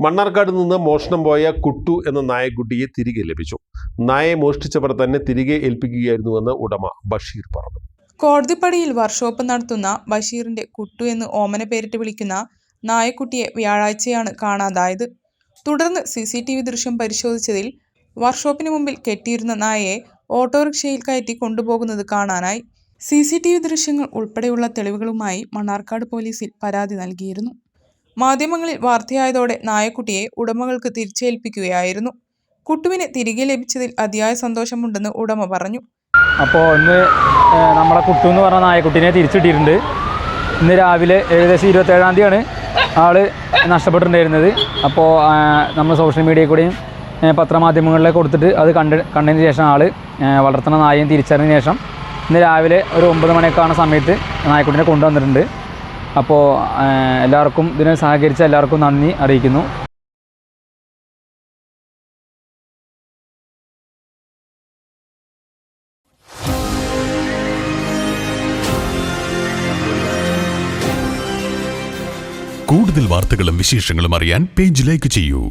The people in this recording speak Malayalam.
മണ്ണാർക്കാട് നിന്ന് മോഷണം പോയ കുട്ടു എന്ന നായക്കുട്ടിയെ തിരികെ ലഭിച്ചു. നായയെ മോഷ്ടിച്ചവർ തന്നെ തിരികെ ഏൽപ്പിക്കുകയായിരുന്നുവെന്ന് ഉടമ ബഷീർ പറഞ്ഞു. കോടതിപ്പടിയിൽ വർക്ക്ഷോപ്പ് നടത്തുന്ന ബഷീറിന്റെ കുട്ടു എന്ന് ഓമന പേരിട്ട് വിളിക്കുന്ന നായക്കുട്ടിയെ വ്യാഴാഴ്ചയാണ് കാണാതായത്. തുടർന്ന് സി സി ടി വി ദൃശ്യം പരിശോധിച്ചതിൽ വർക്ക്ഷോപ്പിന് മുമ്പിൽ കെട്ടിയിരുന്ന നായയെ ഓട്ടോറിക്ഷയിൽ കയറ്റി കൊണ്ടുപോകുന്നത് കാണാനായി. സി സി ടി വി ദൃശ്യങ്ങൾ ഉൾപ്പെടെയുള്ള തെളിവുകളുമായി മണ്ണാർക്കാട് പോലീസിൽ പരാതി നൽകിയിരുന്നു. മാധ്യമങ്ങളിൽ വാർത്തയായതോടെ നായക്കുട്ടിയെ ഉടമകൾക്ക് തിരിച്ചേൽപ്പിക്കുകയായിരുന്നു. കുട്ടുവിന് തിരികെ ലഭിച്ചതിൽ അതിയായ സന്തോഷമുണ്ടെന്ന് ഉടമ പറഞ്ഞു. അപ്പോൾ ഇന്ന് നമ്മളെ കുട്ടു എന്ന് പറഞ്ഞ നായക്കുട്ടിനെ തിരിച്ചിട്ടിട്ടുണ്ട്. ഇന്ന് രാവിലെ ഏകദേശം ഇരുപത്തേഴാം തീയതിയാണ് ആൾ നഷ്ടപ്പെട്ടിട്ടുണ്ടായിരുന്നത്. അപ്പോൾ നമ്മൾ സോഷ്യൽ മീഡിയയിൽ കൂടെയും പത്രമാധ്യമങ്ങളിലേക്ക് കൊടുത്തിട്ട് അത് കണ്ട് കണ്ടതിന് ശേഷം ആൾ വളർത്തുന്ന നായയും തിരിച്ചറിഞ്ഞ ശേഷം ഇന്ന് രാവിലെ ഒരു ഒമ്പത് മണിയൊക്കെ ആവുന്ന സമയത്ത് നായക്കുട്ടിനെ കൊണ്ടുവന്നിട്ടുണ്ട്. അപ്പോൾ എല്ലാവർക്കും ഇതിനെ സഹകരിച്ച എല്ലാവർക്കും നന്ദി അറിയിക്കുന്നു. കൂടുതൽ വാർത്തകളും വിശേഷങ്ങളും അറിയാൻ പേജ് ലൈക്ക് ചെയ്യൂ.